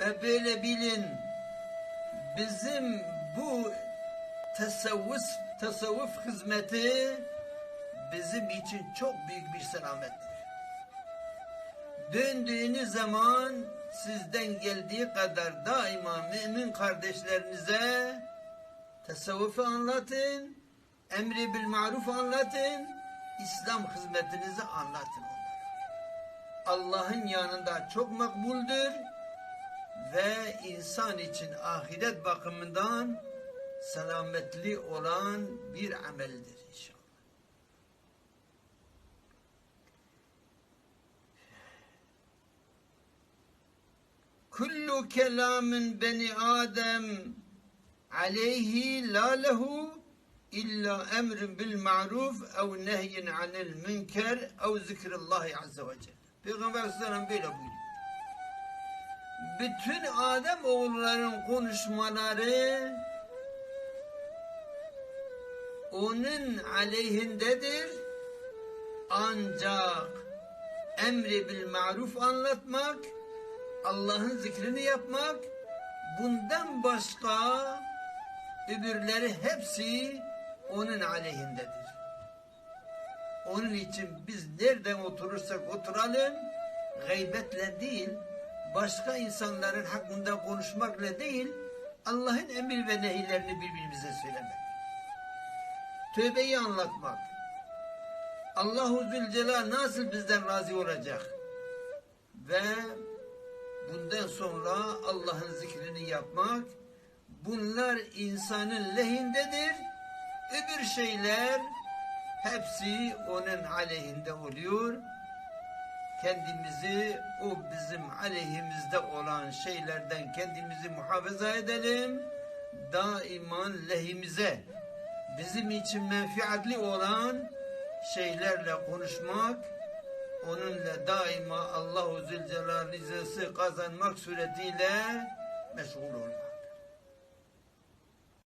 Ve böyle bilin bizim bu tasavvuf, tasavvuf hizmeti bizim için çok büyük bir selamettir. Döndüğünüz zaman sizden geldiği kadar daima mümin kardeşlerinize tasavvufu anlatın, emri bil maruf anlatın, İslam hizmetinizi anlatın onlara. Allah'ın yanında çok makbuldür insan için ahiret bakımından selametli olan bir ameldir inşallah. Kullu kelamin beni Adem aleyhi la lehu illa emrin bil ma'ruf ev nehyin anil münker ev zikrillahi azze ve celle. Peygamber sallallahu böyle buyuruyor. Bütün Adem oğulların konuşmaları onun aleyhindedir. Ancak emri bil maruf anlatmak, Allah'ın zikrini yapmak, bundan başka öbürleri hepsi onun aleyhindedir. Onun için biz nereden oturursak oturalım, gaybetle değil, başka insanların hakkında konuşmakla değil, Allah'ın emir ve nehirlerini birbirimize söylemek. Tövbeyi anlatmak. Allahu Zülcelal nasıl bizden razı olacak? Ve bundan sonra Allah'ın zikrini yapmak, bunlar insanın lehindedir. Öbür şeyler hepsi onun aleyhinde oluyor. Kendimizi o bizim aleyhimizde olan şeylerden kendimizi muhafaza edelim. Daiman lehimize bizim için menfiatli olan şeylerle konuşmak, onunla daima Allahu Zülcelal rızası kazanmak suretiyle meşgul olmak.